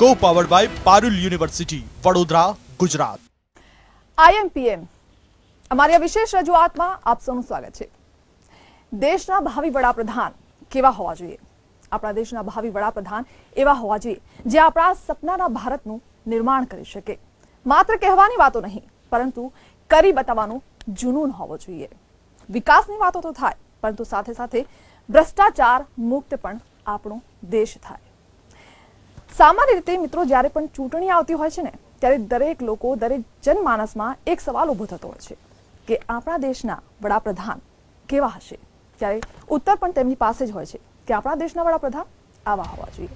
Co powered by Parul university Vadodara Gujarat IMPM અમારી આ વિશેષ રજૂઆતમાં આપ સૌનું સ્વાગત છે. દેશના ભાવિ વડાપ્રધાન કેવા હોવા જોઈએ? આપણા દેશના ભાવિ વડાપ્રધાન એવા હોવા જોઈએ, જે આપણા સપનાના ભારતનું નિર્માણ કરી શકે. માત્ર કહેવાની વાતો નહીં, પરંતુ કરી બતાવવાનું જુનૂન હોવો જોઈએ. વિકાસની વાતો તો થાય, પરંતુ સાથે સાથે ભ્રષ્ટાચાર મુક્ત પણ આપણો દેશ થાય. સામાન્ય રીતે મિત્રો જ્યારે પણ ચૂંટણી આવતી હોય છે ને, ત્યારે દરેક લોકો, દરેક જનમાનસમાં એક સવાલ ઊભો થતો હોય છે કે આપણા દેશના વડાપ્રધાન કેવા હશે? ત્યારે ઉત્તર પણ તેમની પાસે જ હોય છે કે આપણા દેશના વડાપ્રધાન આવા હોવા જોઈએ.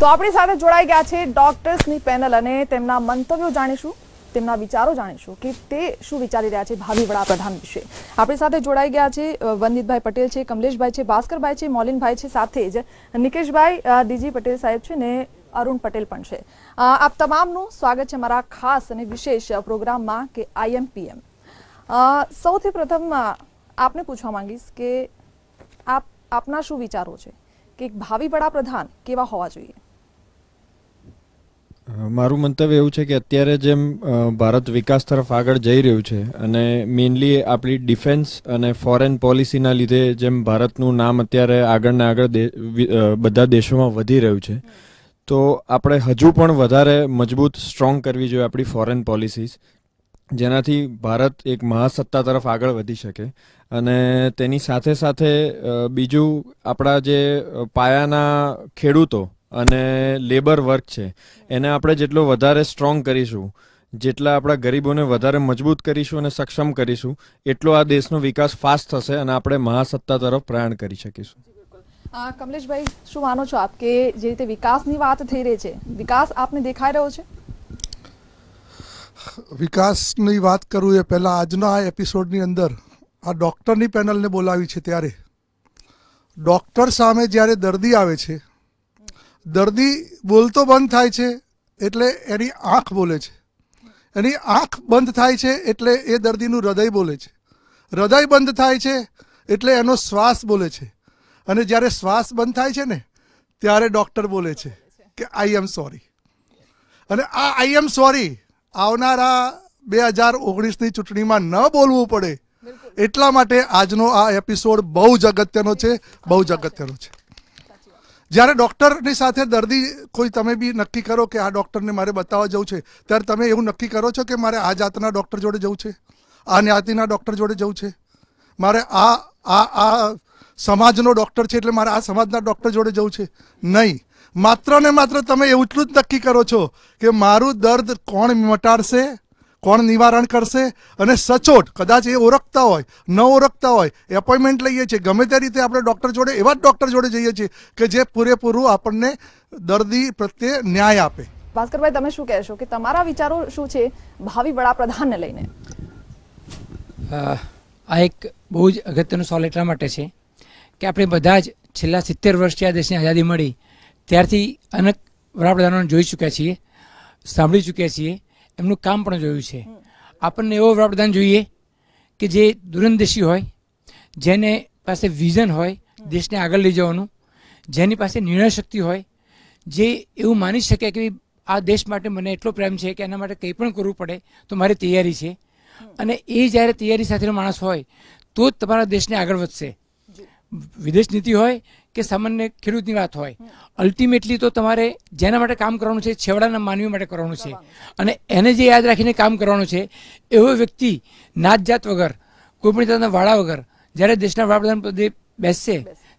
તો આપણી સાથે જોડાઈ ગયા છે ડોક્ટર્સની પેનલ અને તેમના મંતવ્યો જાણીશું, તેમના વિચારો જાણીશું કે તે શું વિચારી રહ્યા છે ભાવિ વડાપ્રધાન વિશે. આપણી સાથે જોડાઈ ગયા છે વંદિતભાઈ પટેલ છે, કમલેશભાઈ છે, ભાસ્કરભાઈ છે, મોલિનભાઈ છે સાથે જ નિકેશભાઈ ડીજી પટેલ સાહેબ છે ને અરુણ પટેલ પણ છે. આપ તમામનું સ્વાગત છે મારા ખાસ અને વિશેષ પ્રોગ્રામમાં કે આઈએમપીએમ સૌથી પ્રથમ આપને પૂછવા માંગીશ કે આપ, આપના શું વિચારો છે? કે ભાવિ વડાપ્રધાન કેવા હોવા જોઈએ? મારું મંતવ્ય એવું છે કે અત્યારે જેમ ભારત વિકાસ તરફ આગળ જઈ રહ્યું છે અને મેઇનલી આપણી ડિફેન્સ અને ફોરેન પોલિસીના લીધે જેમ ભારતનું નામ અત્યારે આગળને આગળ બધા દેશોમાં વધી રહ્યું છે. તો આપણે હજુ પણ વધારે મજબૂત સ્ટ્રોંગ કરવી જોઈએ આપણી ફોરેન પોલિસીસ જેનાથી ભારત એક મહાસત્તા તરફ આગળ વધી શકે. અને તેની સાથે સાથે બીજું આપણા જે પાયાના ખેડૂતો અને લેબર વર્ક છે, એને આપણે જેટલો વધારે સ્ટ્રોંગ કરીશું, જેટલા આપણા ગરીબોને વધારે મજબૂત કરીશું અને સક્ષમ કરીશું, એટલો આ દેશનો વિકાસ ફાસ્ટ થશે અને આપણે મહાસત્તા તરફ પ્રયાણ કરી શકીશું. કમલેશભાઈ, શું માનો છો આપ કે જે રીતે વિકાસની વાત થઈ રહી છે, વિકાસ આપને દેખાઈ રહ્યો છે? વિકાસની વાત કરું એ પહેલાં આજના આ એપિસોડની અંદર આ ડૉક્ટરની પેનલને બોલાવી છે ત્યારે. ડૉક્ટર સામે જ્યારે દર્દી આવે છે, દર્દી બોલતો બંધ થાય છે એટલે એની આંખ બોલે છે. એની આંખ બંધ થાય છે એટલે એ દર્દીનું હૃદય બોલે છે. હૃદય બંધ થાય છે એટલે એનો શ્વાસ બોલે છે. અને જ્યારે શ્વાસ બંધ થાય છે ને ત્યારે ડૉક્ટર બોલે છે કે આઈ એમ સોરી અને આ આઈ એમ સોરી આવનારા બે હજાર ઓગણીસની ચૂંટણીમાં ન બોલવું પડે. એટલા માટે આજનો આ એપિસોડ બહુ જ અગત્યનો છે બહુ જ અગત્યનો છે. જ્યારે ડૉક્ટરની સાથે દર્દી કોઈ તમે બી નક્કી કરો કે આ ડૉક્ટરને મારે બતાવવા જવું છે ત્યારે તમે એવું નક્કી કરો છો કે મારે આ જાતના ડૉક્ટર જોડે જવું છે? આ જ્ઞાતિના ડૉક્ટર જોડે જવું છે? મારે આ આ આ સમાજનો ડૉક્ટર છે એટલે મારે આ સમાજના ડૉક્ટર જોડે જવું છે. નહીં. માત્ર ને માત્ર તમે એટલું જ નક્કી કરો છો કે મારું દર્દ કોણ મટાડશે કોણ નિવારણ કરશે અને સચોટ કદાચ એ ઓળખતા હોય ન ઓળખતા હોય એપોઇન્ટમેન્ટ લઈએ છીએ. ગમે તે રીતે આપણે ડૉક્ટર જોડે એવા જ ડૉક્ટર જોડે જઈએ છીએ કે જે પૂરેપૂરું આપણને દર્દી પ્રત્યે ન્યાય આપે. ભાસ્કરભાઈ તમે શું કહેશો કે તમારા વિચારો શું છે ભાવિ વડાપ્રધાનને લઈને? આ એક બહુ જ અગત્યનું સવાલ એટલા માટે છે. કે આપણે બધા જ છેલ્લા સિત્તેર વર્ષથી આ દેશની આઝાદી મળી ત્યારથી અનેક વડાપ્રધાનોને જોઈ ચૂક્યા છીએ સાંભળી ચૂક્યા છીએ એમનું કામ પણ જોયું છે. આપણને એવો વડાપ્રધાન જોઈએ કે જે દૂરંદેશી હોય જેને પાસે વિઝન હોય દેશને આગળ લઈ જવાનું જેની પાસે નિર્ણય શક્તિ હોય જે એવું માની શકે કે આ દેશ માટે મને એટલો પ્રેમ છે કે એના માટે કંઈ પણ કરવું પડે તો મારી તૈયારી છે. અને એ જ્યારે તૈયારી સાથેનો માણસ હોય તો જ તમારા દેશને આગળ વધશે. વિદેશ નીતિ હોય કે સામાન્ય ખેડૂતની વાત હોય અલ્ટિમેટલી તો તમારે જેના માટે કામ કરવાનું છે, છેવાડાના માનવી માટે કરવાનું છે. અને એને જે યાદ રાખીને કામ કરવાનું છે, એવો વ્યક્તિ નાત જાત વગર કોઈ પણ જાતના વાળા વગર, જ્યારે દેશના વડાપ્રધાન પદે બેસશે,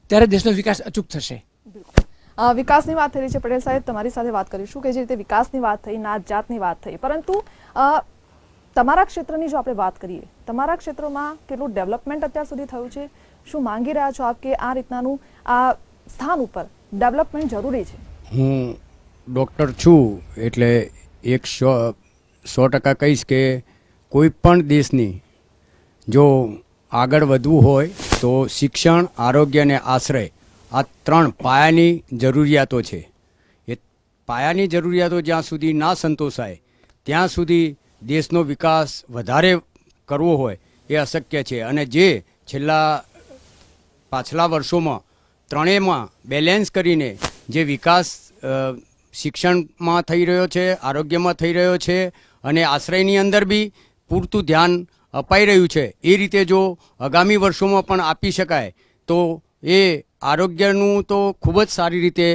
ત્યારે દેશનો વિકાસ અચૂક થશે. વિકાસની વાત થઈ રહી છે, પટેલ સાહેબ, તમારી સાથે વાત કરીશું કે જે રીતે વિકાસની વાત થઈ નાત જાતની વાત થઈ. પરંતુ તમારા ક્ષેત્રની જો આપણે વાત કરીએ, તમારા ક્ષેત્રોમાં કેટલું ડેવલપમેન્ટ અત્યાર સુધી થયું છે? શું માંગી રહ્યા છો આપ કે આ રીતનાનું આ સ્થાન ઉપર ડેવલપમેન્ટ જરૂરી છે? હું ડૉક્ટર છું, એટલે એક સો સો ટકા કહીશ કે કોઈ પણ દેશની જો આગળ વધવું હોય તો શિક્ષણ, આરોગ્ય અને આશ્રય આ ત્રણ પાયાની જરૂરિયાતો છે. એ પાયાની જરૂરિયાતો જ્યાં સુધી ના સંતોષાય, ત્યાં સુધી દેશનો વિકાસ વધારે કરવો હોય એ અશક્ય છે. અને જે છેલ્લા પાછલા વર્ષોમાં ત્રણેયમાં બેલેન્સ કરીને જે વિકાસ શિક્ષણમાં થઈ રહ્યો છે, આરોગ્યમાં થઈ રહ્યો છે અને આશ્રયની અંદર બી પૂરતું ધ્યાન અપાઈ રહ્યું છે, એ રીતે જો આગામી વર્ષોમાં પણ આપી શકાય, તો એ આરોગ્યનું તો ખૂબ જ સારી રીતે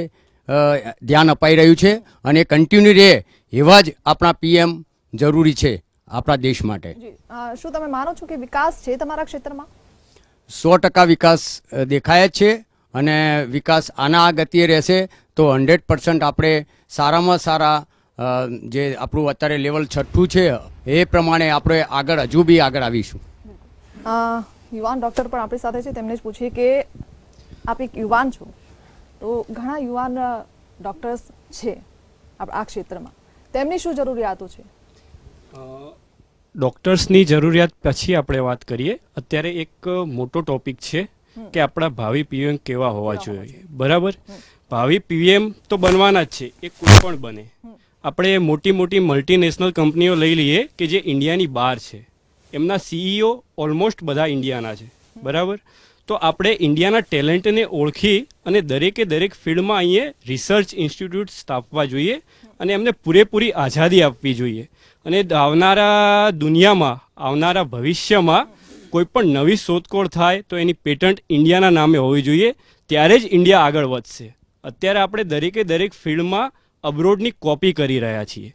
ધ્યાન અપાઈ રહ્યું છે અને કન્ટિન્યુ રહે એવા જ આપણા પીએમ જરૂરી છે આપણા દેશ માટે. શું તમે માનો છો કે વિકાસ છે તમારા ક્ષેત્રમાં? સો ટકા વિકાસ દેખાય જ છે અને વિકાસ આના આ ગતિએ રહેશે તો હંડ્રેડ પર્સન્ટ આપણે સારામાં સારા જે આપણું અત્યારે લેવલ છઠ્ઠું છે એ પ્રમાણે આપણે આગળ હજુ બી આગળ આવીશું. યુવાન ડૉક્ટર પણ આપણી સાથે છે. તેમને જ પૂછીએ કે આપ એક યુવાન છો. તો ઘણા યુવાન ડૉક્ટર્સ ડોક્ટર્સ છે આપ- આ ક્ષેત્રમાં. તેમની શું જરૂરિયાતો છે? ડૉક્ટર્સની જરૂરિયાત પછી આપણે વાત કરીએ. અત્યારે એક મોટો ટોપિક છે કે આપણા ભાવિ પીએમ કેવા હોવા જોઈએ. બરાબર? ભાવિ પીએમ તો બનવાના જ છે. એ કોઈ પણ બને. આપણે મોટી મોટી મલ્ટીનેશનલ કંપનીઓ લઈ લઈએ કે જે ઇન્ડિયાની બહાર છે. એમના સીઈઓ ઓલમોસ્ટ બધા ઇન્ડિયાના છે. બરાબર? તો આપણે ઇન્ડિયાના ટેલેન્ટને ઓળખી અને દરેકે દરેક ફિલ્ડમાં અહીંયા રિસર્ચ ઇન્સ્ટિટ્યૂટ સ્થાપવા જોઈએ અને એમને પૂરેપૂરી આઝાદી આપવી જોઈએ. અને આવનારા દુનિયામાં આવનારા ભવિષ્યમાં કોઈ પણ નવી શોધખોળ થાય તો એની પેટન્ટ ઇન્ડિયાના નામે હોવી જોઈએ. ત્યારે જ ઇન્ડિયા આગળ વધશે. અત્યારે આપણે દરેકે દરેક ફિલ્ડમાં અબ્રોડની કોપી કરી રહ્યા છીએ.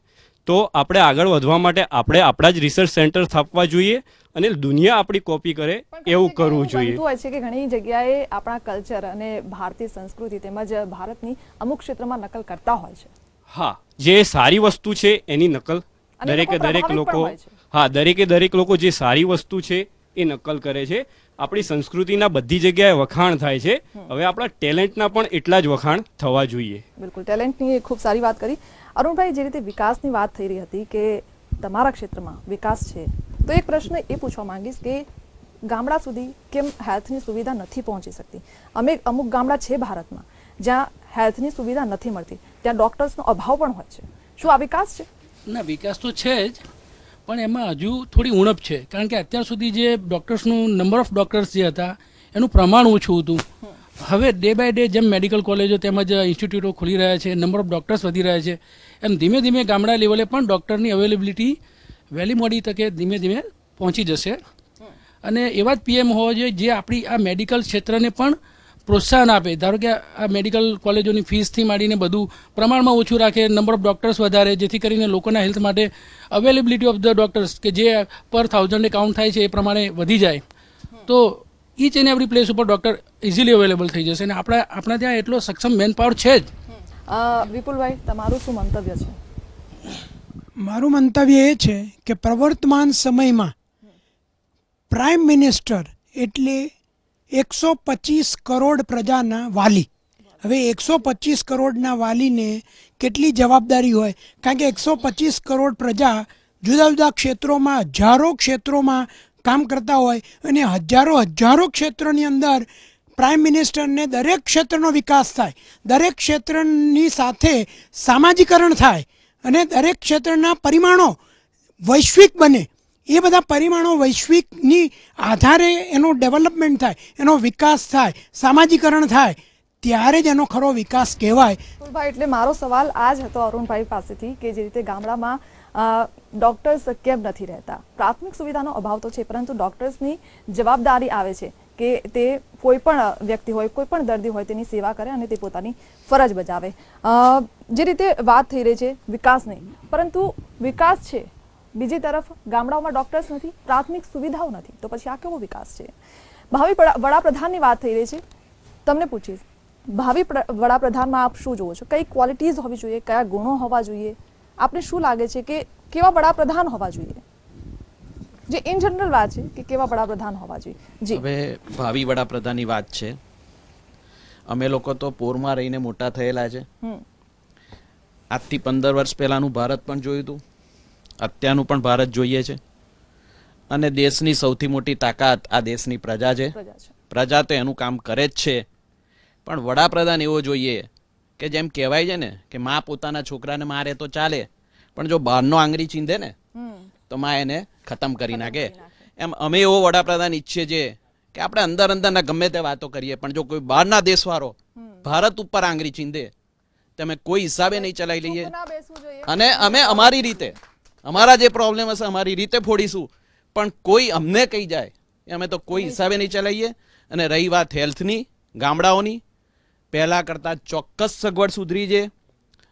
તો આપણે આગળ વધવા માટે આપણે આપણા જ રિસર્ચ સેન્ટર સ્થાપવા જોઈએ અને દુનિયા આપણી કોપી કરે એવું કરવું જોઈએ. હોય છે કે ઘણી જગ્યાએ આપણા કલ્ચર અને ભારતીય સંસ્કૃતિ તેમજ ભારતની અમુક ક્ષેત્રમાં નકલ કરતા હોય છે. હા જે સારી વસ્તુ છે એની નકલ દરેકે દરેક લોકો. હા દરેકે દરેક લોકો જે સારી વસ્તુ છે એ નકલ કરે છે. આપણી સંસ્કૃતિના બધી જગ્યાએ વખાણ થાય છે. હવે આપણા ટેલેન્ટના પણ એટલા જ વખાણ થવા જોઈએ. બિલકુલ. ટેલેન્ટની એ ખૂબ સારી વાત કરી. અરુણભાઈ જે રીતે વિકાસની વાત થઈ રહી હતી કે તમારા ક્ષેત્રમાં વિકાસ છે તો એક પ્રશ્ન એ પૂછવા માંગીશ કે ગામડા સુધી કેમ હેલ્થની સુવિધા નથી પહોંચી શકતી? અમે અમુક ગામડા છે ભારતમાં જ્યાં હેલ્થની સુવિધા નથી મળતી ત્યાં ડોક્ટર્સનો અભાવ પણ હોય છે. શું આ વિકાસ છે? ના, વિકાસ તો છે જ, પણ એમાં હજુ થોડી ઉણપ છે. કારણ કે અત્યાર સુધી જે ડૉક્ટર્સનું નંબર ઓફ ડૉક્ટર્સ જે હતા, એનું પ્રમાણ ઓછું હતું. હવે ડે બાય ડે જેમ મેડિકલ કોલેજો તેમજ ઇન્સ્ટિટ્યૂટો ખુલી રહ્યા છે નંબર ઓફ ડૉક્ટર્સ વધી રહ્યા છે, એમ ધીમે ધીમે ગામડા લેવલે પણ ડૉક્ટરની અવેલેબિલિટી વહેલી મોડી તકે ધીમે ધીમે પહોંચી જશે. અને એવા જ પીએમ હોવા જોઈએ જે આપણી આ મેડિકલ ક્ષેત્રને પણ પ્રોત્સાહન આપે. ધારો કે આ મેડિકલ કોલેજોની ફીસથી માંડીને બધું પ્રમાણમાં ઓછું રાખે નંબર ઓફ ડૉક્ટર્સ વધારે જેથી કરીને લોકોના હેલ્થ માટે અવેલેબિલિટી ઓફ ધ ડૉક્ટર્સ કે જે પર થાઉઝન્ડે કાઉન્ટ થાય છે એ પ્રમાણે વધી જાય. તો ઈચ એન્ડ એવરી પ્લેસ ઉપર ડૉક્ટર ઇઝીલી અવેલેબલ થઈ જશે. અને આપણા આપણા ત્યાં એટલો સક્ષમ મેન પાવર છે જ. વિપુલભાઈ તમારું શું મંતવ્ય છે? મારું મંતવ્ય એ છે કે પ્રવર્તમાન સમયમાં પ્રાઇમ મિનિસ્ટર એટલે એકસો પચીસ કરોડ પ્રજાના વાલી. હવે એકસો પચીસ કરોડના વાલીને કેટલી જવાબદારી હોય? કારણ કે એકસો પચીસ કરોડ પ્રજા જુદા જુદા ક્ષેત્રોમાં, હજારો ક્ષેત્રોમાં કામ કરતા હોય અને હજારો હજારો ક્ષેત્રોની અંદર પ્રાઇમ મિનિસ્ટરને દરેક ક્ષેત્રનો વિકાસ થાય, દરેક ક્ષેત્રની સાથે સામાજિકરણ થાય અને દરેક ક્ષેત્રના પરિમાણો વૈશ્વિક બને. એ બધા પરિમાણો વૈશ્વિકની આધારે એનો ડેવલપમેન્ટ થાય, એનો વિકાસ થાય, સામાજિકરણ થાય, ત્યારે જ એનો ખરો વિકાસ કહેવાય. વિપુલભાઈ એટલે મારો સવાલ આ જ હતો અરુણભાઈ પાસેથી કે જે રીતે ગામડામાં ડોક્ટર્સ કેમ નથી રહેતા? પ્રાથમિક સુવિધાનો અભાવ તો છે, પરંતુ ડોક્ટર્સની જવાબદારી આવે છે કે તે કોઈ પણ વ્યક્તિ હોય કોઈ પણ દર્દી હોય તેની સેવા કરે અને તે પોતાની ફરજ બજાવે. જે રીતે વાત થઈ રહી છે વિકાસની પરંતુ વિકાસ છે બીજી તરફ ગામડાઓમાં ડોક્ટર્સ નથી પ્રાથમિક સુવિધાઓ નથી. તો પછી આ કેવો વિકાસ છે? ભાવિ વડાપ્રધાનની વાત થઈ રહી છે. તમને પૂછીશ ભાવિ વડાપ્રધાનમાં આપ શું જુઓ છો? કઈ ક્વોલિટીઝ હોવી જોઈએ? કયા ગુણો હોવા જોઈએ? આપને શું લાગે છે કે કેવા વડાપ્રધાન હોવા જોઈએ? જે ઇન જનરલ વાત છે કે કેવા વડાપ્રધાન હોવા જોઈએ. જી. હવે ભાવિ વડાપ્રધાનની વાત છે. અમે લોકો તો પોરમાં રહીને મોટા થયેલા છે. આજથી પંદર વર્ષ પહેલાનું ભારત પણ જોયું હતું. અત્યારનું પણ ભારત જોઈએ છે. અને દેશની સૌથી મોટી તાકાત આ દેશની પ્રજા છે. પ્રજા તો એનું કામ કરે જ છે. પણ વડાપ્રધાન એવો જોઈએ કે જેમ કહેવાય છે ને કે મા પોતાના છોકરાને મારે તો ચાલે પણ જો બહારનો આંગળી ચીંધે ને તો માં એને ખતમ કરી નાખે. એમ અમે એવો વડાપ્રધાન ઈચ્છીએ છીએ કે આપણે અંદર અંદરના ગમે તે વાતો કરીએ પણ જો કોઈ બહારના દેશવાળો ભારત ઉપર આંગળી ચીંધે તમે કોઈ હિસાબે નહીં ચલાવી લઈએ. અને અમે અમારી રીતે અમારા જે પ્રોબ્લેમ હશે અમારી રીતે ફોડીશું. પણ કોઈ અમને કહી જાય અમે તો કોઈ હિસાબે નહીં ચલાવીએ. અને રહી વાત હેલ્થની ગામડાઓની. પહેલાં કરતાં ચોક્કસ સગવડ સુધરી છે.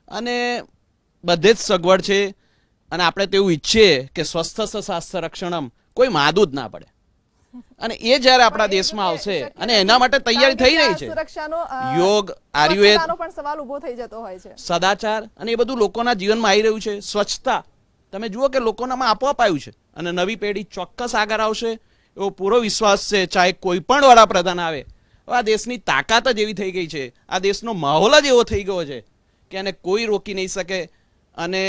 અને બધે જ સગવડ છે. અને આપણે તેવું ઈચ્છીએ કે સ્વસ્થ સ્વાસ્થ્ય રક્ષણમ કોઈ માદું જ ના પડે. અને એ જ્યારે આપણા દેશમાં આવશે અને એના માટે તૈયારી થઈ રહી છે. યોગ આયુર્વેદ સવાલ થઈ જતો હોય છે. સદાચાર અને એ બધું લોકોના જીવનમાં આવી રહ્યું છે. સ્વચ્છતા તમે જુઓ કે લોકોનામાં આપોઆપ આવ્યું છે. અને નવી પેઢી ચોક્કસ આગળ આવશે, એવો પૂરો વિશ્વાસ છે, ચાહે કોઈ પણ વડાપ્રધાન આવે. આ દેશની તાકાત જ એવી થઈ ગઈ છે. આ દેશનો માહોલ જ એવો થઈ ગયો છે કે એને કોઈ રોકી નહીં શકે. અને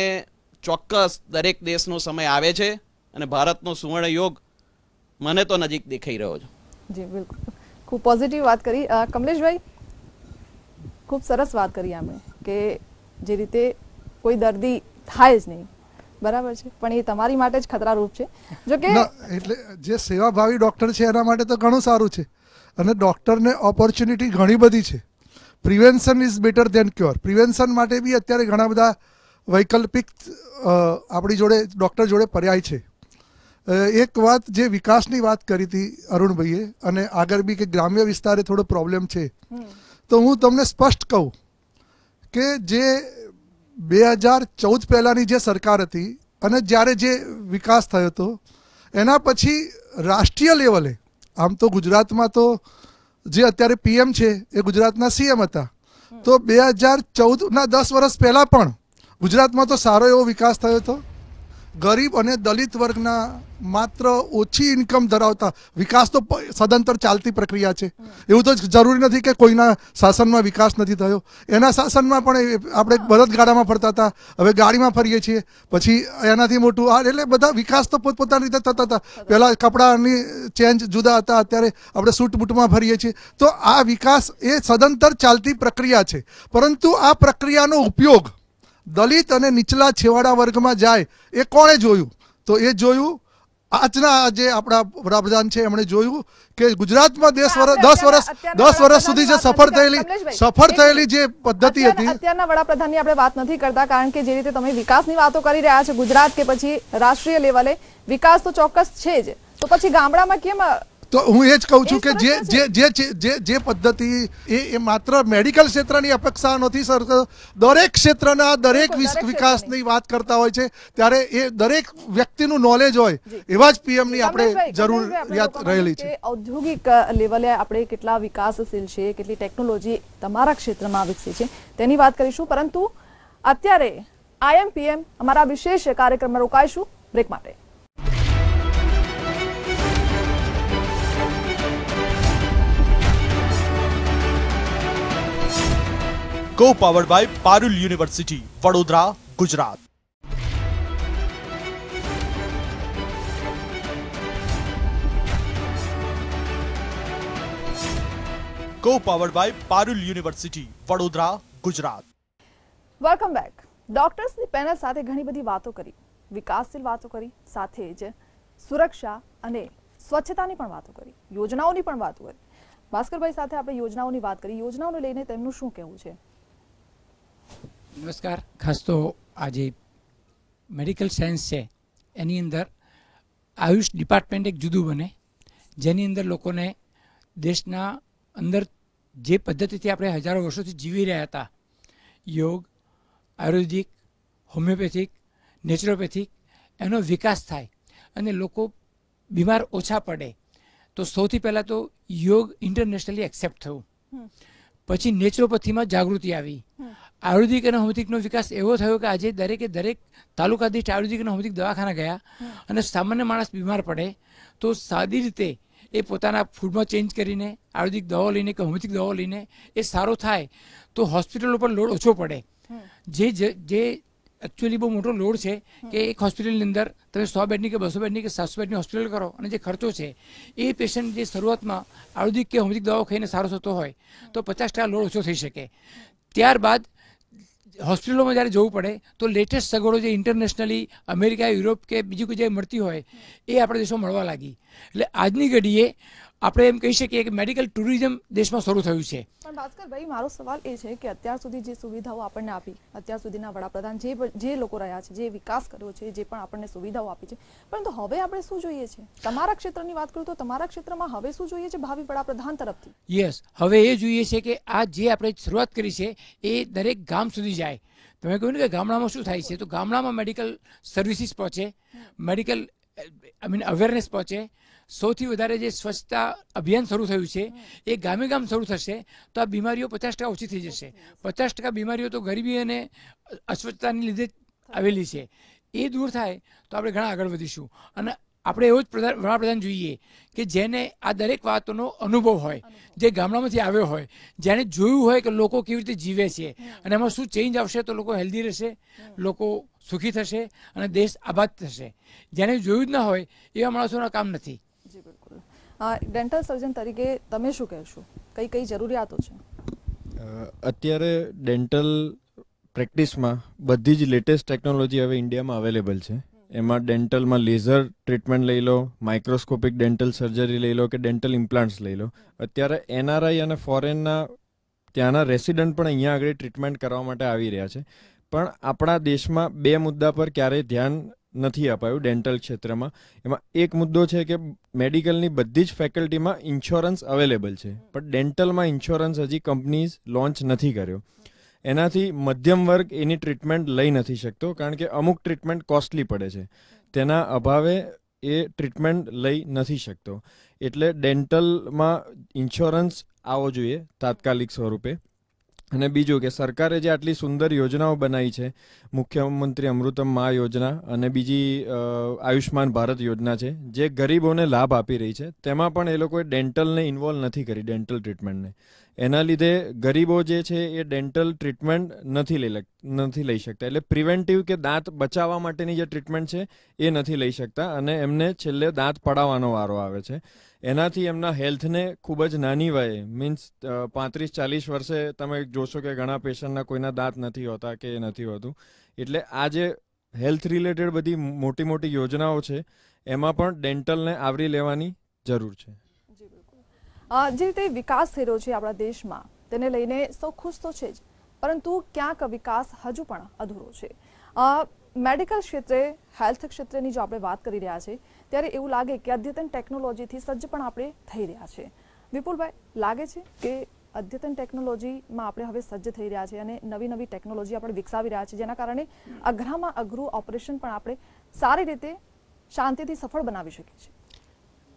ચોક્કસ દરેક દેશનો સમય આવે છે અને ભારતનો સુવર્ણ યોગ મને તો નજીક દેખાઈ રહ્યો છે. જી, બિલકુલ. ખૂબ પોઝિટિવ વાત કરી. કમલેશભાઈ, ખૂબ સરસ વાત કરી આપણે કે જે રીતે કોઈ દર્દી થાય જ નહીં. બરાબર છે. પણ એ તમારી માટે જ ખતરારૂપ છે. જો કે એટલે જે સેવાભાવી ડૉક્ટર છે એના માટે તો ઘણું સારું છે. અને ડૉક્ટરને ઓપોર્ચ્યુનિટી ઘણી બધી છે. Prevention is better than cure prevention માટે બી અત્યારે ઘણા બધા વૈકલ્પિક આપણી જોડે ડૉક્ટર જોડે પર્યાય છે. એક વાત જે વિકાસની વાત કરી હતી અરુણભાઈએ અને આગળ બી કે ગ્રામ્ય વિસ્તારે થોડો પ્રોબ્લેમ છે. તો હું તમને સ્પષ્ટ કહું કે જે બે હજાર ચૌદ પહેલાંની જે સરકાર હતી અને જ્યારે જે વિકાસ થયો હતો, એના પછી રાષ્ટ્રીય લેવલે, આમ તો ગુજરાતમાં તો જે અત્યારે પીએમ છે, એ ગુજરાતના સીએમ હતા. તો બે હજાર ચૌદના દસ વર્ષ પહેલાં પણ ગુજરાતમાં તો સારો એવો વિકાસ થયો હતો. ગરીબ અને દલિત વર્ગના માત્ર ઓછી ઇન્કમ ધરાવતા વિકાસ તો સદંતર ચાલતી પ્રક્રિયા છે. એવું તો જરૂરી નથી કે કોઈના શાસનમાં વિકાસ નથી થયો. એના શાસનમાં પણ આપણે બળદગાડામાં ફરતા હતા. હવે ગાડીમાં ફરીએ છીએ. પછી એનાથી મોટું આ એટલે બધા વિકાસ તો પોતપોતાની રીતે થતા હતા. પહેલાં કપડાની ચેન્જ જુદા હતા. અત્યારે આપણે સૂટ બૂટમાં ફરીએ છીએ. તો આ વિકાસ એ સદંતર ચાલતી પ્રક્રિયા છે. પરંતુ આ પ્રક્રિયાનો ઉપયોગ દલિત અને નીચલા છેવાડા વર્ગમાં જાય એ કોણે જોયું? તો એ જોયું આજના જે આપણા વડાપ્રધાન છે એમણે જોયું કે ગુજરાતમાં દસ વર્ષ દસ વર્ષ દસ વર્ષ સુધી જે સફળ થયેલી સફળ થયેલી જે પદ્ધતિ હતી. અત્યારના વડાપ્રધાનની આપણે વાત નથી કરતા કારણ કે જે રીતે તમે વિકાસની વાતો કરી રહ્યા છો ગુજરાત કે પછી રાષ્ટ્રીય લેવલે વિકાસ તો ચોક્કસ છે જ. તો પછી ગામડામાં કેમ તો હું એ જ કહું છું કે જે જે જે જે જે પદ્ધતિ એ એ માત્ર મેડિકલ ક્ષેત્રની અપેક્ષા નથી સર દરેક ક્ષેત્રના દરેક વિકાસની વાત કરતા હોય છે ત્યારે એ દરેક વ્યક્તિનું નોલેજ હોય એવા જ પીએમની આપણે જરૂરિયાત રહેલી છે. ઔદ્યોગિક લેવલે આપણે કેટલા વિકાસશીલ છે કેટલી ટેકનોલોજી તમારા ક્ષેત્રમાં વિકસી છે તેની વાત કરીશું. પરંતુ અત્યારે આઈએમપીએમ અમારા વિશેષ કાર્યક્રમમાં રોકાઈશું. બ્રેક માટે. Co powered by Parul university Vadodara Gujarat co powered by Parul university Vadodara Gujarat welcome back ડોક્ટર્સની panel સાથે ઘણી બધી વાતો કરી. વિકાસશીલ વાતો કરી. સાથે જ સુરક્ષા અને સ્વચ્છતાની પણ વાતો કરી. યોજનાઓની પણ વાતો કરી. ભાસ્કરભાઈ સાથે આપણે યોજનાઓની વાત કરી. યોજનાઓને લઈને તેમનું શું કહેવું છે? નમસ્કાર. ખાસ તો આજે મેડિકલ સાયન્સ છે એની અંદર આયુષ ડિપાર્ટમેન્ટ એક જુદું બને જેની અંદર લોકોને દેશના અંદર જે પદ્ધતિથી આપણે હજારો વર્ષોથી જીવી રહ્યા હતા યોગ આયુર્વેદિક હોમિયોપેથિક નેચરોપેથિક એનો વિકાસ થાય અને લોકો બીમાર ઓછા પડે તો સૌથી પહેલાં તો યોગ ઇન્ટરનેશનલી એક્સેપ્ટ થયું. પછી નેચરોપેથીમાં જાગૃતિ આવી. આયુર્વેદિક અને હોમિયોપેથિકનો વિકાસ એવો થયો કે આજે દરેકે દરેક તાલુકા દીઠ આયુર્વેદિક અને હોમિયોપેથિક દવાખાના ગયા અને સામાન્ય માણસ બીમાર પડે તો સાદી રીતે એ પોતાના ફૂડમાં ચેન્જ કરીને આયુર્વેદિક દવાઓ લઈને કે હોમિયોપેથિક દવાઓ લઈને એ સારો થાય તો હોસ્પિટલ ઉપર લોડ ઓછો પડે. જે જે- એકચ્યુઅલી બહુ મોટો લોડ છે કે એક હોસ્પિટલની અંદર તમે સો બેડની કે બસો બેડની કે સાતસો બેડની હોસ્પિટલ કરો અને જે ખર્ચો છે એ પેશન્ટ જે શરૂઆતમાં આયુર્વેદિક કે હોમિયોપેથિક દવાઓ ખાઈને સારો થતો હોય તો પચાસ ટકા લોડ ઓછો થઈ શકે. ત્યારબાદ હોસ્પિટલોમાં જ્યારે જવું પડે, તો લેટેસ્ટ સગવડો જે ઇન્ટરનેશનલી અમેરિકા, યુરોપ કે બીજી કોઈ જગ્યાએ મળતી હોય, એ આપણા દેશમાં મળવા લાગી. એટલે આજની ઘડીએ આપણે એમ કહી શકીએ કે મેડિકલ ટુરિઝમ દેશમાં શરૂ થયું છે. પણ ભાસ્કરભાઈ મારો સવાલ એ છે કે અત્યાર સુધી જે સુવિધાઓ આપણને આપી અત્યાર સુધીના વડાપ્રધાન જે જે લોકો રહ્યા છે જે વિકાસ કર્યો છે જે પણ આપણને સુવિધાઓ આપી છે પરંતુ હવે આપણે શું જોઈએ છે? તમારા ક્ષેત્રની વાત કરું તો તમારા ક્ષેત્રમાં હવે શું જોઈએ છે ભાવિ વડાપ્રધાન તરફથી? યસ હવે એ જોઈએ છે કે આ જે આપણે શરૂઆત કરી છે એ દરેક ગામ સુધી જાય. તમે કહ્યું ને કે ગામડામાં શું થાય છે? તો ગામડામાં મેડિકલ સર્વિસીસ પહોંચે મેડિકલ આઈ મીન અવેરનેસ પહોંચે સૌથી વધારે જે સ્વચ્છતા અભિયાન શરૂ થયું છે, એ ગામે ગામ શરૂ થશે તો આ બીમારીઓ પચાસ ટકા ઓછી થઈ જશે. પચાસ ટકા બીમારીઓ તો ગરીબી અને અસ્વચ્છતાની લીધે આવેલી છે. એ દૂર થાય તો આપણે ઘણા આગળ વધીશું. અને આપણે એવો જ પ્રધાન, વડાપ્રધાન જોઈએ કે જેને આ દરેક વાતોનો અનુભવ હોય, જે ગામડામાંથી આવ્યો હોય જેને જોયું હોય કે લોકો કેવી રીતે જીવે છે, અને એમાં શું ચેન્જ આવશે તો લોકો હેલ્ધી રહેશે, લોકો સુખી થશે અને દેશ આબાદ થશે. જેને જોયું જ ના હોય એવા માણસોના કામ નથી. જી, બિલકુલ. ડેન્ટલ સર્જન તરીકે તમે શું કહેશો? કઈ કઈ જરૂરિયાતો છે? અત્યારે ડેન્ટલ પ્રેક્ટિસમાં બધી જ લેટેસ્ટ ટેકનોલોજી હવે ઇન્ડિયામાં અવેલેબલ છે. એમાં ડેન્ટલમાં લેઝર ટ્રીટમેન્ટ લઈ લો માઇક્રોસ્કોપિક ડેન્ટલ સર્જરી લઈ લો કે ડેન્ટલ ઇમ્પ્લાન્ટ્સ લઈ લો. અત્યારે એનઆરઆઈ અને ફોરેનના ત્યાંના રેસિડન્ટ પણ અહીંયા આગળ ટ્રીટમેન્ટ કરવા માટે આવી રહ્યા છે. પણ આપણા દેશમાં બે મુદ્દા પર ક્યારેય ધ્યાન નથી અપાયું ડેન્ટલ ક્ષેત્રમાં. એમાં એક મુદ્દો છે કે મેડિકલની બધી જ ફેકલ્ટીમાં ઇન્સ્યોરન્સ અવેલેબલ છે. પણ ડેન્ટલમાં ઇન્સ્યોરન્સ હજી કંપનીઝ લોન્ચ નથી કર્યો. એનાથી મધ્યમ વર્ગ એની ટ્રીટમેન્ટ લઈ નથી શકતો કારણ કે અમુક ટ્રીટમેન્ટ કોસ્ટલી પડે છે. તેના અભાવે એ ટ્રીટમેન્ટ લઈ નથી શકતો. એટલે ડેન્ટલમાં ઇન્સ્યોરન્સ આવવો જોઈએ તાત્કાલિક સ્વરૂપે. અને બીજું કે સરકારે જે આટલી સુંદર યોજનાઓ બનાવી છે, મુખ્યમંત્રી અમૃતમ મા યોજના અને બીજી આયુષ્માન ભારત યોજના છે, જે ગરીબોને લાભ આપી રહી છે, તેમાં પણ એ લોકોએ ડેન્ટલને ઇન્વોલ્વ નથી કરી, ડેન્ટલ ટ્રીટમેન્ટને. એના લીધે ગરીબો જે છે એ ડેન્ટલ ટ્રીટમેન્ટ નથી લઈ નથી લઈ શકતા. એટલે પ્રિવેન્ટિવ કે દાંત બચાવવા માટેની જે ટ્રીટમેન્ટ છે, એ નથી લઈ શકતા અને એમને છેલ્લે દાંત પડાવવાનો વારો આવે છે. એનાથી એમના હેલ્થને ખૂબ જ નાની વયે, મીન્સ પાંત્રીસ, ચાલીસ વર્ષે તમે જોશો કે ઘણા પેશન્ટના કોઈના દાંત નથી હોતા કે નથી હોતું. એટલે આ જે હેલ્થ રિલેટેડ બધી મોટી મોટી યોજનાઓ છે, એમાં પણ ડેન્ટલને આવરી લેવાની જરૂર છે. જે રીતે વિકાસ થઈ રહ્યો છે આપણા દેશમાં, તેને લઈને સૌ ખુશ તો છે જ, પરંતુ ક્યાંક વિકાસ હજુ પણ અધૂરો છે. મેડિકલ ક્ષેત્રે, હેલ્થ ક્ષેત્રની જો આપણે વાત કરી રહ્યા છે, ત્યારે એવું લાગે કે અદ્યતન ટેકનોલોજીથી સજ્જ પણ આપણે થઈ રહ્યા છે. વિપુલભાઈ, લાગે છે કે અદ્યતન ટેકનોલોજીમાં આપણે હવે સજ્જ થઈ રહ્યા છે અને નવી નવી ટેકનોલોજી આપણે વિકસાવી રહ્યા છે, જેના કારણે અઘરામાં અઘરું ઓપરેશન પણ આપણે સારી રીતે શાંતિથી સફળ બનાવી શકીએ છીએ?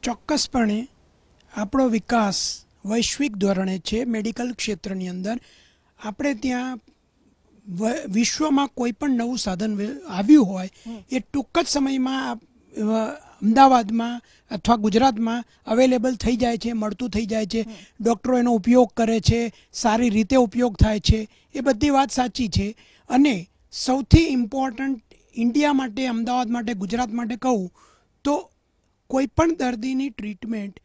ચોક્કસપણે આપણો વિકાસ વૈશ્વિક ધોરણે છે. મેડિકલ ક્ષેત્રની અંદર આપણે ત્યાં વિશ્વમાં કોઈ પણ નવું સાધન આવ્યું હોય, એ ટૂંક જ સમયમાં અમદાવાદમાં અથવા ગુજરાતમાં અવેલેબલ થઈ જાય છે, મળતું થઈ જાય છે. ડૉક્ટરો એનો ઉપયોગ કરે છે, સારી રીતે ઉપયોગ થાય છે, એ બધી વાત સાચી છે. અને સૌથી ઇમ્પોર્ટન્ટ ઇન્ડિયા માટે, અમદાવાદ માટે, ગુજરાત માટે કહું, તો કોઈ પણ દર્દીની ટ્રીટમેન્ટ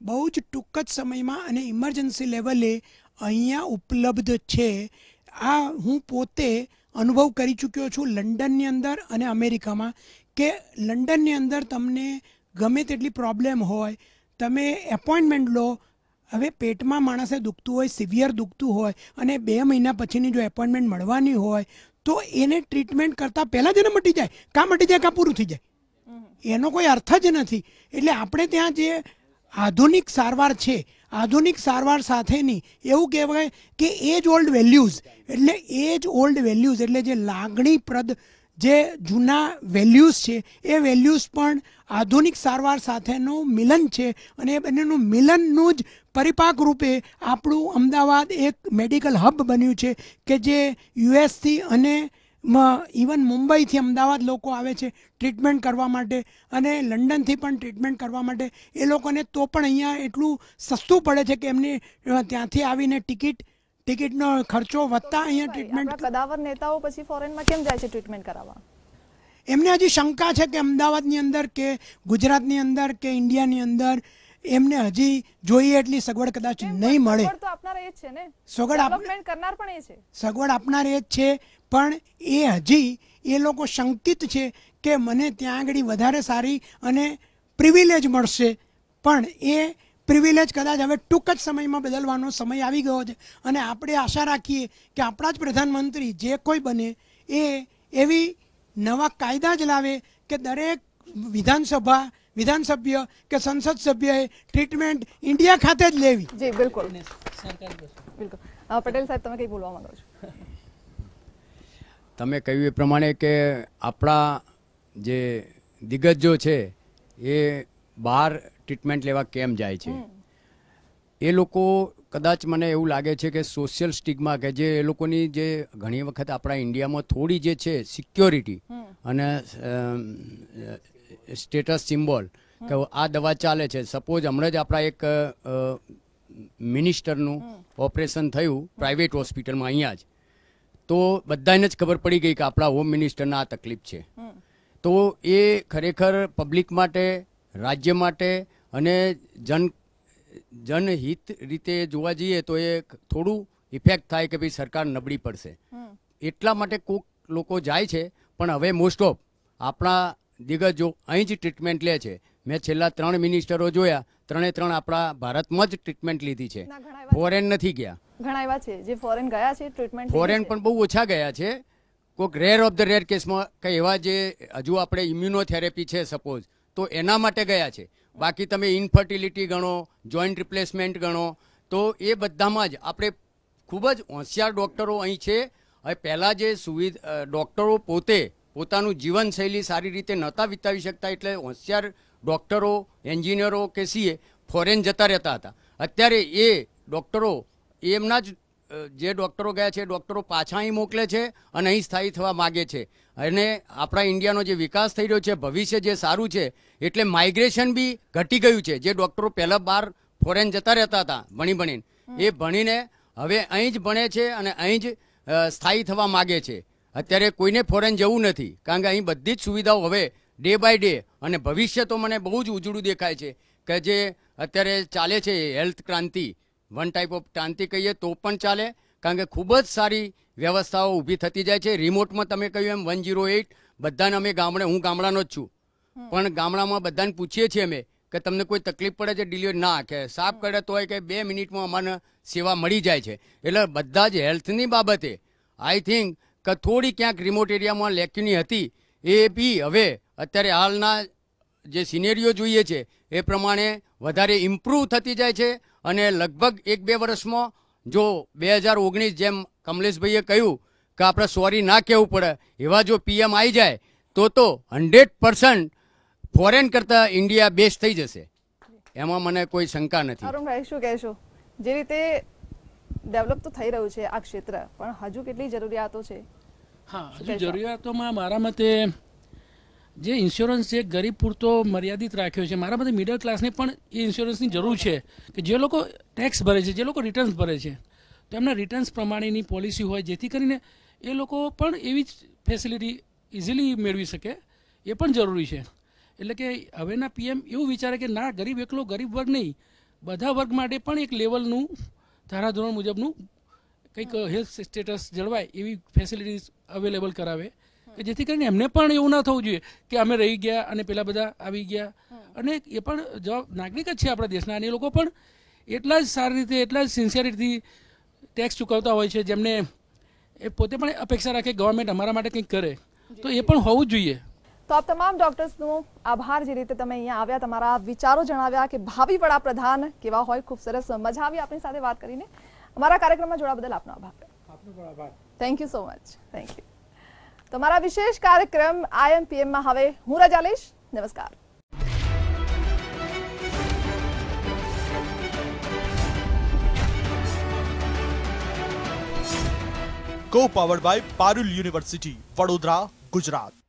બહુ જ ટૂંક જ સમયમાં અને ઇમરજન્સી લેવલે અહીંયા ઉપલબ્ધ છે. આ હું પોતે અનુભવ કરી ચૂક્યો છું લંડનની અંદર અને અમેરિકામાં કે લંડનની અંદર તમને ગમે તેટલી પ્રોબ્લેમ હોય તમે એપોઇન્ટમેન્ટ લો હવે પેટમાં માણસે દુખતું હોય સિવિયર દુખતું હોય અને બે મહિના પછીની જો એપોઇન્ટમેન્ટ મળવાની હોય તો એને ટ્રીટમેન્ટ કરતાં પહેલાં જ એને મટી જાય. કાં મટી જાય કાં પૂરું થઈ જાય? એનો કોઈ અર્થ જ નથી. એટલે આપણે ત્યાં જે આધુનિક સારવાર છે આધુનિક સારવાર સાથેની એવું કહેવાય કે એજ ઓલ્ડ વેલ્યુઝ. એટલે એજ ઓલ્ડ વેલ્યુઝ, એટલે જે લાગણીપ્રદ જે જૂના વેલ્યુઝ છે, એ વેલ્યુઝ પણ આધુનિક સારવાર સાથેનું મિલન છે અને એ બંનેનું મિલનનું જ પરિપાક રૂપે આપણું અમદાવાદ એક મેડિકલ હબ બન્યું છે કે જે યુએસથી અને ઇવન મુંબઈથી અમદાવાદ લોકો આવે છે ટ્રીટમેન્ટ કરવા માટે અને લંડનથી પણ ટ્રીટમેન્ટ કરવા માટે. એ લોકોને તો પણ અહીંયા એટલું સસ્તું પડે છે કે એમની ત્યાંથી આવીને ટિકિટ ટિકિટનો ખર્ચો વધતા અહીંયા ટ્રીટમેન્ટ કદાવર નેતાઓ પછી ફોરેનમાં કેમ જાય છે ટ્રીટમેન્ટ કરાવવા? એમને હજી શંકા છે કે અમદાવાદની અંદર કે ગુજરાતની અંદર કે ઇન્ડિયાની અંદર એમને હજી જોઈએ એટલી સગવડ કદાચ નહીં મળે. સગવડ સગવડ આપનાર એ જ છે પણ એ હજી એ લોકો શંકિત છે કે મને ત્યાં આગળ વધારે સારી અને પ્રિવિલેજ મળશે. પણ એ પ્રિવિલેજ કદાચ હવે ટૂંક જ સમયમાં બદલવાનો સમય આવી ગયો છે. અને આપણે આશા રાખીએ કે આપણા જ પ્રધાનમંત્રી જે કોઈ બને એ એવી નવા કાયદા જ લાવે કે દરેક વિધાનસભા વિધાનસભ્ય કે સંસદ સભ્યએ ટ્રીટમેન્ટ ઇન્ડિયા ખાતે જ લેવી. જી બિલકુલ. બિલકુલ. પટેલ સાહેબ તમે કંઈ બોલવા માંગો છો? તમે કહ્યું એ પ્રમાણે કે આપણા જે દિગ્ગજો છે એ બહાર ટ્રીટમેન્ટ લેવા કેમ જાય છે? એ લોકો કદાચ મને એવું લાગે છે કે સોશિયલ સ્ટિગમાં કે જે એ લોકોની જે ઘણી વખત આપણા ઇન્ડિયામાં થોડી જે છે સિક્યોરિટી અને સ્ટેટસ સિમ્બોલ કે આ દવા ચાલે છે. સપોઝ હમણાં જ આપણા એક મિનિસ્ટરનું ઓપરેશન થયું પ્રાઇવેટ હોસ્પિટલમાં અહીંયા જ. તો બધાને જ ખબર પડી ગઈ કે આપણા હોમ મિનિસ્ટરને આ તકલીફ છે. તો એ ખરેખર પબ્લિક માટે રાજ્ય માટે અને જન જનહિત રીતે જોવા જઈએ તો એ થોડું ઇફેક્ટ થાય કે ભાઈ સરકાર નબળી પડશે. એટલા માટે કોઈક લોકો જાય છે પણ હવે મોસ્ટ ઓફ આપણા દિગ્ગજો અહીં જ ટ્રીટમેન્ટ લે છે. મેં છેલ્લા ત્રણ મિનિસ્ટરો જોયા ત્રણે ત્રણ આપણા ભારતમાં જ ટ્રીટમેન્ટ લીધી છે. ફોરેન નથી ગયા. ઘણા એવા છે જે ફોરેન ગયા છે ટ્રીટમેન્ટ ફોરેન પણ બહુ ઓછા ગયા છે. કોઈક રેર ઓફ ધ રેર કેસમાં કંઈ એવા જે હજુ આપણે ઇમ્યુનોથેરેપી છે સપોઝ તો એના માટે ગયા છે. બાકી તમે ઇનફર્ટિલિટી ગણો જોઈન્ટ રિપ્લેસમેન્ટ ગણો તો એ બધામાં જ આપણે ખૂબ જ હોશિયાર ડૉક્ટરો અહીં છે. હવે પહેલાં જે સુવિધા ડૉક્ટરો પોતે પોતાનું જીવનશૈલી સારી રીતે નહોતા વિતાવી શકતા એટલે હોશિયાર ડૉક્ટરો, એન્જિનિયરો કે સીએ ફોરેન જતા રહેતા હતા. અત્યારે એ ડૉક્ટરો, એમના જ જે ડૉક્ટરો ગયા છે ડૉક્ટરો પાછા અહીં મોકલે છે અને અહીં સ્થાયી થવા માગે છે. અને આપણા ઇન્ડિયાનો જે વિકાસ થઈ રહ્યો છે, ભવિષ્ય જે સારું છે, એટલે માઇગ્રેશન બી ઘટી ગયું છે. જે ડૉક્ટરો પહેલાં બહાર ફોરેન જતા રહેતા હતા, ભણી ભણીને. એ ભણીને હવે અહીં જ ભણે છે અને અહીં જ સ્થાયી થવા માગે છે. અત્યારે કોઈને ફોરેન જવું નથી. કારણ કે અહીં બધી જ સુવિધાઓ હવે ડે બાય ડે અને ભવિષ્ય તો મને બહુ જ ઉજળું દેખાય છે કે જે અત્યારે ચાલે છે હેલ્થ ક્રાંતિ વન ટાઈપ ઓફ ક્રાંતિ કહીએ તો પણ ચાલે. કારણ કે ખૂબ જ સારી વ્યવસ્થાઓ ઊભી થતી જાય છે. રિમોટમાં તમે કહ્યું એમ વન જીરો એઇટ બધાને અમે ગામડે હું ગામડાનો જ છું. પણ ગામડામાં બધાને પૂછીએ છીએ અમે કે તમને કોઈ તકલીફ પડે છે ડિલિવર ના કે સાફ કરે તો હોય કે બે મિનિટમાં અમને સેવા મળી જાય છે. એટલે બધા જ હેલ્થની બાબતે આઈ થિંક કે થોડી ક્યાંક રિમોટ એરિયામાં લેક્યુની હતી, એ બી હવે અત્યારે હાલના જે સિનેરીઓ જોઈએ છે, એ પ્રમાણે વધારે ઇમ્પ્રૂવ થતી જાય છે અને લગભગ એક બે વર્ષમાં જો બે હજાર ઓગણીસ જેમ કમલેશભાઈએ કહ્યું કે આપણે સોરી ના કહેવું પડે, એવા જો પીએમ આવી જાય, તો તો હંડ્રેડ પર્સન્ટ ફોરેન કરતાં ઇન્ડિયા બેસ્ટ થઈ જશે. એમાં મને કોઈ શંકા નથી. અરુણભાઈ, શું કહેશો? જે રીતે ડેવલપ તો થઈ રહ્યું છે આ ક્ષેત્ર પણ હજુ કેટલી જરૂરિયાતો છે? હા હજુ જરૂરિયાતોમાં મારા મતે જે ઇન્સ્યોરન્સ છે ગરીબ પૂરતો મર્યાદિત રાખ્યો છે મારા મતે મિડલ ક્લાસને પણ એ ઇન્સ્યોરન્સની જરૂર છે કે જે લોકો ટેક્સ ભરે છે જે લોકો રિટર્ન્સ ભરે છે. તો એમના રિટર્ન્સ પ્રમાણેની પોલિસી હોય જેથી કરીને એ લોકો પણ એવી જ ફેસિલિટી ઇઝીલી મેળવી શકે એ પણ જરૂરી છે. એટલે કે હવેના પીએમ એવું વિચારે કે ના ગરીબ એકલો ગરીબ વર્ગ નહીં બધા વર્ગ માટે પણ એક લેવલનું ધારાધોરણ મુજબનું કંઈક હેલ્થ સ્ટેટસ જળવાય એવી ફેસિલિટીઝ અવેલેબલ કરાવે. કે જેથી કરીને એમને પણ એવું ના થવું જોઈએ કે અમે રહી ગયા અને પેલા બધા આવી ગયા. અને એ પણ જવાબ નાગરિક જ છે આપણા દેશના અને એ લોકો પણ એટલા જ સારી રીતે એટલા જ સિન્સિયરિટીથી ટેક્સ ચૂકવતા હોય છે જેમને એ પોતે પણ અપેક્ષા રાખે ગવર્મેન્ટ અમારા માટે કંઈક કરે. તો એ પણ હોવું જ જોઈએ. તો આપ તમામ ડોક્ટર્સનો આભાર જે રીતે તમે અહીંયા આવ્યા તમારા વિચારો જણાવ્યા કે ભાવિ વડાપ્રધાન કેવા હોય ખૂબ સરસ મજા આવી આપણી સાથે વાત કરીને. અમારા કાર્યક્રમમાં જોડા બદલ આપનો આભાર. Thank you so much thank you તમારા વિશેષ કાર્યક્રમ આઈએમપીએમમાં હવે. હું રજા લઈશ. નમસ્કાર. Co powered by Parul university Vadodara Gujarat